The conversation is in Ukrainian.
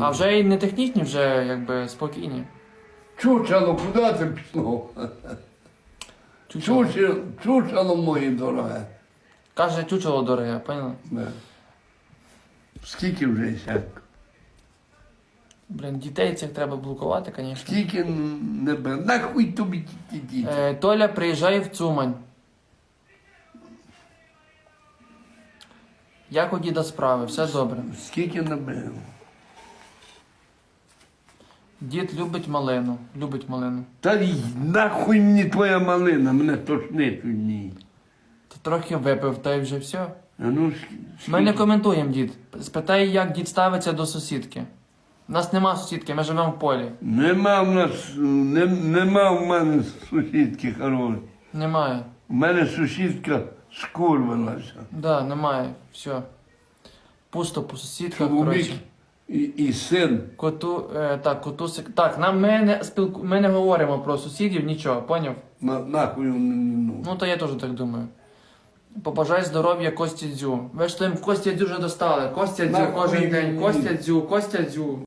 А вже і не технічні, вже якби спокійні. Чучело, куди ти пішло? Чучело. Чучело, чучело моє дороге. Каже, чучело дороге, поняла? Да. Скільки вже сяк? Блін, дітей цих треба блокувати, звісно. Скільки не бе. Нахуй тобі ті діти? Е, Толя приїжджає в Цумань. Як у діда справи? Все добре. Скільки не бе? Дід любить малину. Любить малину. Та й нахуй мені твоя малина, мене тошнить від ній. Ти трохи випив, та й вже все. А ну, Ми не коментуємо дід. Спитай, як дід ставиться до сусідки. У нас нема сусідки, ми живемо в полі. Нема в нас, не, нема в мене сусідки хорошої. Немає. У мене сусідка скурвилася. Да, немає. Все. Пусто по сусідках, Чоловік коротше. І, і син. Коту, е, так, котусик. Так, нам ми не спілку... ми не говоримо про сусідів, нічого, поняв? На, нахуй вони не ну. Ну, то я теж так думаю. Побажай здоров'я Костя Дзю. Ви ж тим Костя Дзю вже достали. Костя Дзю Нахуй кожен день. мені? Костя Дзю, Костя Дзю.